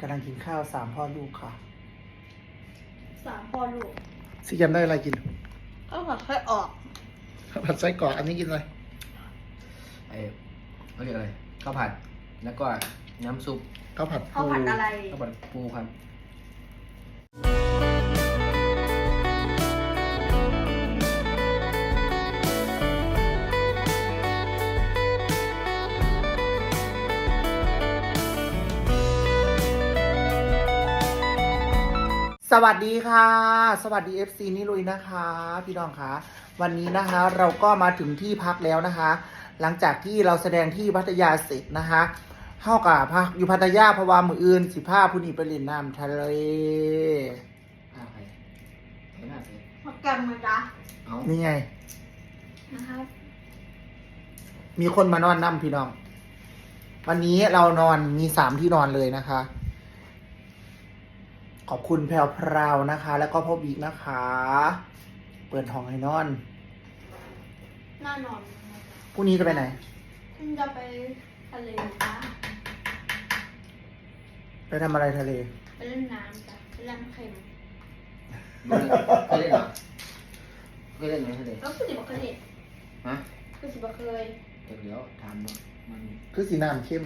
กำลังกินข้าวสามพ่อลูกค่ะสามพ่อลูกสิจำได้อะไรกินก็ผัดค่อยออกผัดไส้กรอกอันนี้กินอะไรไอ้เขาเรียกอะไรข้าวผัดแล้วก็น้ำซุปข้าวผัดข้าวผัดอะไรข้าวผัดปูครับ สวัสดีค่ะ สวัสดี FC นี่ลุยนะคะ พี่น้องคะวันนี้นะคะเราก็มาถึงที่พักแล้วนะคะ หลังจากที่เราแสดงที่พัทยาเสร็จนะคะเข้ากับพักอยู่พัทยาพราะวามืออื่นสิผ้าผู้นี้ไปเล่นน้ำทะเลข้าวใครใครหน้าใครผักกันมาจ้ะนี่ไงนะครับมีคนมานอนน้ำพี่น้อง วันนี้เรานอนมีสามที่นอนเลยนะคะ ขอบคุณแพรวพราวนะคะ แล้วก็พ่อบิ๊กนะคะ เปิดห้องให้นอนหน้านอนพรุ่งนี้จะไปไหนคุณจะไปทะเลจ้ะไปทำอะไรทะเล ไปเล่นน้ำจ้ะไปเล่นเค็มเคยเล่นเหรอเคยเล่นไหมเคยเล่นก็คือสิบเคยเห็นฮะคือสิบเคยเดี๋ยวเดี๋ยวถามดูมันคือสีน้ำเข้ม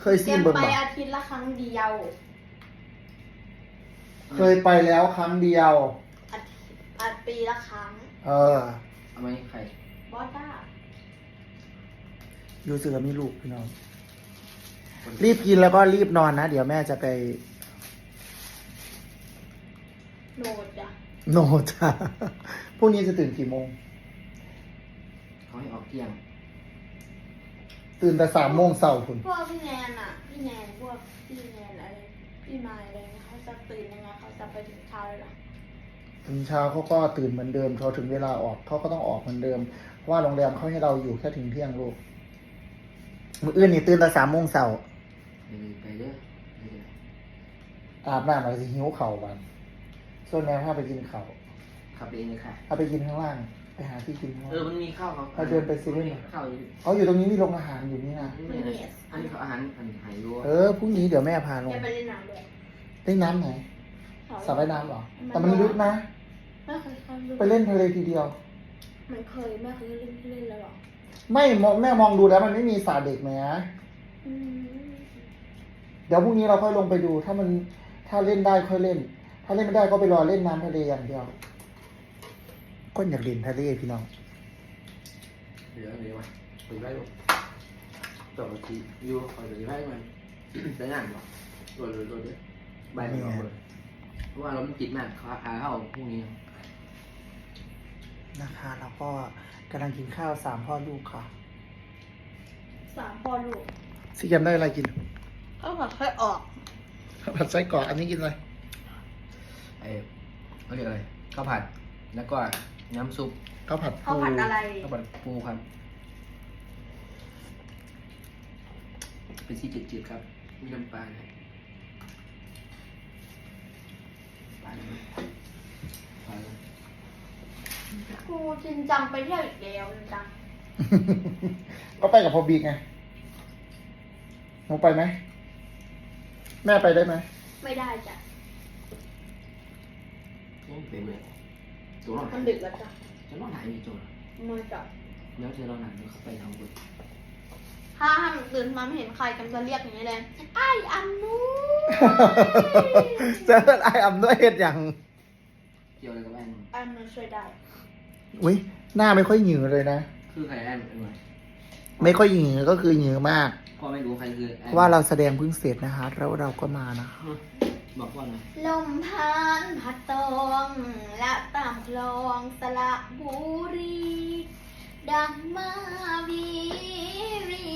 เคยซีเตรียมมเบิร์ไปบ่อาทิตย์ละครั้งเดียว เคยไปแล้วครั้งเดียวอาทิตย์อาปีละครั้ง เออ เอาไหมใครบอสจ้าอยู่สึกว่ามีลูกพี่น้องรีบกินแล้วก็รีบนอนนะ เดี๋ยวแม่จะไปโนดจ้ะโนจ้าพรุ่งนี้จะตื่นกี่โมง เขาให้ออกเที่ยงตื่นแต่สามโมงเสาร์คุณพวกพี่แนนอะ พี่แนนพวกพี่แนนอะไร พี่มายอะไรเงี้ยเขาจะตื่นยังไงเขาจะไปถึงเช้าเลยเหรอถึงเช้าเขาก็ตื่นเหมือนเดิมพอถึงเวลาออกเขาก็ต้องออกเหมือนเดิมเพราะว่าโรงแรมเขาให้เราอยู่แค่ถึงเที่ยงลูกมื้ออื่นนี่ตื่นแต่สามโมงเสาร์เดี๋ยวไปเด้อเดี๋ยวอาบน้ำอะไรสิหิวเข่าววันส่วนแม่พาไปกินเขาวขับเองเลยค่ะเอาไปกินข้างล่าง ไปหาที่กินข้างเอล่าองมันมีข้าวเขาเอาเดินไปเซเว่นเหรอข้าวอยู่เขาอยู่ตรงนี้มีโรงอาหารอยู่นี่นะนี่ไงอันนี้เขาอาหารอันหายรัวเออพรุ่งนี้เดี๋ยวแม่พาลงจะไปเล่นน้ำด้วยเล่นน้ำไหนสระว่ายน้ำเหรอ แต่มันลึกนะ ไม่เคยเข้าไปเล่นทะเลทีเดียว มันเคยแม่เคยเล่นเล่นแล้วเหรอไม่มองแม่มองดูแล้วมันไม่มีสระเด็กแหมอืมเดี๋ยวพรุ่งนี้เราค่อยลงไปดู ถ้ามันถ้าเล่นได้ค่อยเล่น ถ้าเล่นไม่ได้ก็ไปรอเล่นน้ำทะเลอย่างเดียว ก็อยากเล่นทะเลพี่น้องเดี๋ยวเดี๋ยวมาไปไล่ลูกต่อมาทีอยู่คอยไปไล่มันได้งานบ่โดดโดดโดดเด้อใบมันออกเลยเพราะว่าเรามันจิตมากขาขาเข้าพรุ่งนี้นะคะแล้วก็กำลังกินข้าวสามพ่อลูกค่ะสามพ่อลูกสิจำได้อะไรกินก็ผัดค่อยออกผัดไส้กรอกอันนี้กินอะไรไอ้เขาเรียกอะไรข้าวผัดแล้วก็ น้ำซุปข้าวผัดข้าวปูผัดอะไร ข้าวผัดปูครับเป็นสีจืดๆครับ มีน้ำปลานะปลาเลยปลาเลยครูจริงจังไปเที่ยวอีกแล้วจริงจังก็ไปกับพ่อบิ๊กไงหนูไปไหม แม่ไปได้ไหม ไม่ได้จ้ะนี่เป็นเลย ตัวเรามันดึกแล้วจ้ะจะรอดไหนมีโจรมันจะแล้วเธอเราหนังเขาไปทำบุญถ้าถ้ามันตื่นมาไม่เห็นใครกันจะเรียกอย่างนี้เลยไอ้อันนู้เจอไออำด้วยเห็ดอย่างเกี่ยวอะไรกับแอนอันนู้ช่วยได้ อุ้ยหน้าไม่ค่อยหยือเลยนะ คือใครแอนเป็นไงไม่ค่อยหยือก็คือหยือมากพ่อไม่รู้ใครคือแอนเพราะว่าเราแสดงเพิ่งเสร็จนะคะ แล้วเราก็มานะคะ บอกว่าไงลมพันพัดตองและตามคลองสระบุรี ดังมาวีรี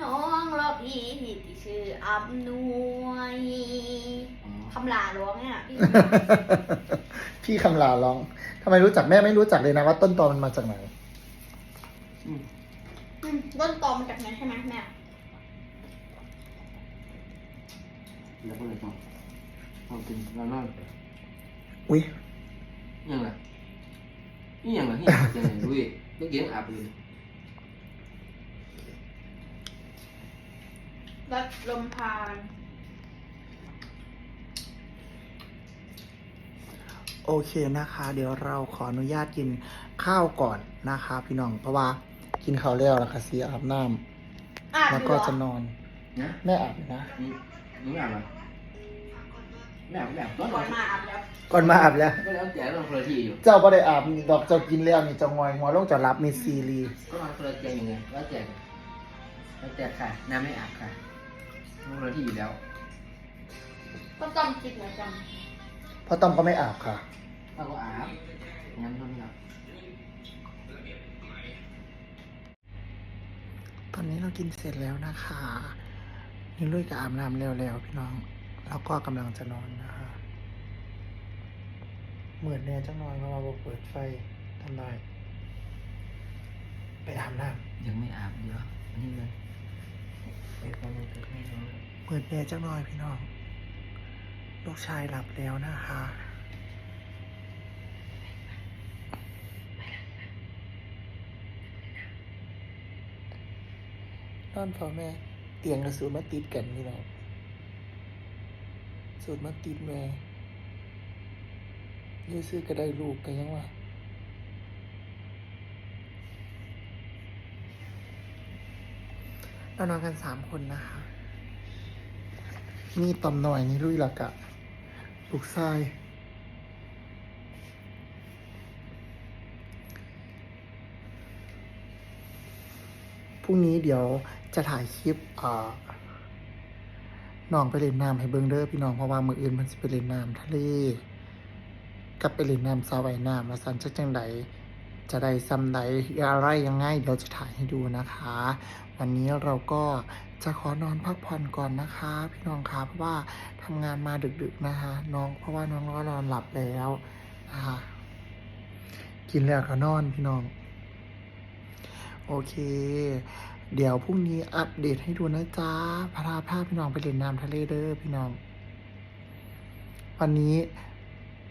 น้องรอพี่ที่ชื่ออำนวยอ๋อคำลาร้องเนี่ยพี่ พี่คำลาร้องทำไมรู้จักแม่ไม่รู้จักเลยนะว่าต้นตอมันมาจากไหนอืมอืมต้นตอมาจากไหนใช่ไหมแม่ แล้วก็เลยทำพอกินแล้วนั่งอุ้ยยังไงยังไงนี่ยังไงดูดิเมื่อกี้อาบเลยรัดลมพานโอเคนะคะ เดี๋ยวเราขออนุญาตกินข้าวก่อนนะคะ พี่น้องเพราะว่ากินข้าวแล้วนะคะซีอาบน้ำแล้วก็จะนอนนะแม่อาบนะ ยู่นะนี่นี่แบบอะไรแบบแบบก็ก่อนมาอาบแล้วก่อนมาอาบแล้ว ก็แล้วแต่เราคนละที่อยู่ เจ้าก็ได้อาบดอกเจ้ากินแล้วนี่เจะงอยหัวลงจะรับมีซีรีส์ก็นอนคนละเตียงอย่างไงแล้วแต่แล้วแต่ค่ะน้ำไม่อาบค่ะคนละที่อยู่แล้วก็จำจิตเหมือนกันเพราะต้อมก็ไม่อาบค่ะเราก็อาบงั้นนอนหลับตอนนี้เรากินเสร็จแล้วนะคะ นี่ลุยกับอาบน้ำแล้วๆพี่น้อง แล้วก็กำลังจะนอนนะคะเหมือนแน่จังนอนเพราะว่าบ่เปิดไฟทำได้ไปอาบน้ยังไม่อาบเดี๋ยวอันนี้เลยไปฟังเพลงให้น้องำเปิดแน่จังนอยพี่น้อง ลูกชายหลับแล้วนะคะนอนพอแม่ เตียงกับสูตรมาติดกันพี่น้องสูตรมาติดแม่ยื้อซื้อก็ได้ลูกกันยังวะเรานอนกันสามคนนะคะ มีต่อมหน่อยนี่ลุยหลักอะลูกทราย รุ่งนี้เดี๋ยวจะถ่ายคลิปน้องไปเล่นน้ำให้เบิงเด้อพี่น้องเพราะว่ามืออื่นมันจะไปเล่นน้ำทะเลกับไปเล่นน้ำสาวไว้น้ำมาสันจะจังใดจะได้ซ้ำใดอะไรยังไงเดี๋ยวจะถ่ายให้ดูนะคะ วันนี้เราก็จะขอนอนพักผ่อนก่อนนะคะ พี่น้องคะเพราะว่าทำงานมาดึกๆนะคะ น้องเพราะว่าน้องก็นอนหลับแล้วนะคะกินแล้วก็นอนพี่น้อง โอเค เดี๋ยวพรุ่งนี้อัปเดตให้ดูนะจ๊ะพาพาพี่น้องไปเล่นน้ำทะเลเด้อพี่น้อง วันนี้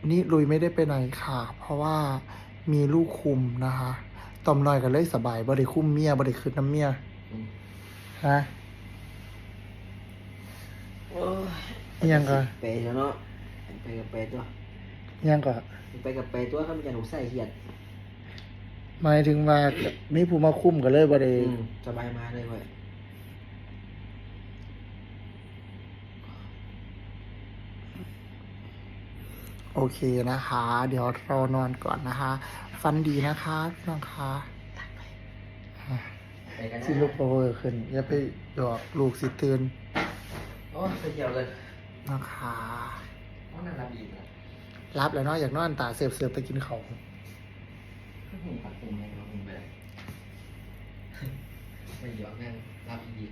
นี่ลุยไม่ได้ไปไหนค่ะ เพราะว่ามีลูกคุมนะคะตอมน้อยก็เลยสบายบ่ได้คุมเมียบ่ได้คืนน้ำเมียอืมฮะโอ้ยอิหยังก็เปย์แล้วเนาะไปกับเปย์ตัวอิหยังก็ไปกับเปย์ตัวเขามีการถูกใส่เหียด หมายถึงว่ามีผู้มาคุมก็เลยบ่ได้อืมสบายมาเลยเว้ยโอเคนะคะ เดี๋ยวเรานอนก่อนนะคะฟันดีนะคะพี่น้องคะไปกันนะที่ลูกโปรเวอร์ขึ้นอย่าไปหยอกลูกสิตื่นโอ้ไปเที่ยวเลยนะคะโอ้น่ารักดีนะรับแล้วเนาะอยากนอนตาเสือบเสือบไปกินเขา วผมปักผมไงเราเป็นแบบไม่ยอมนั่งรับดี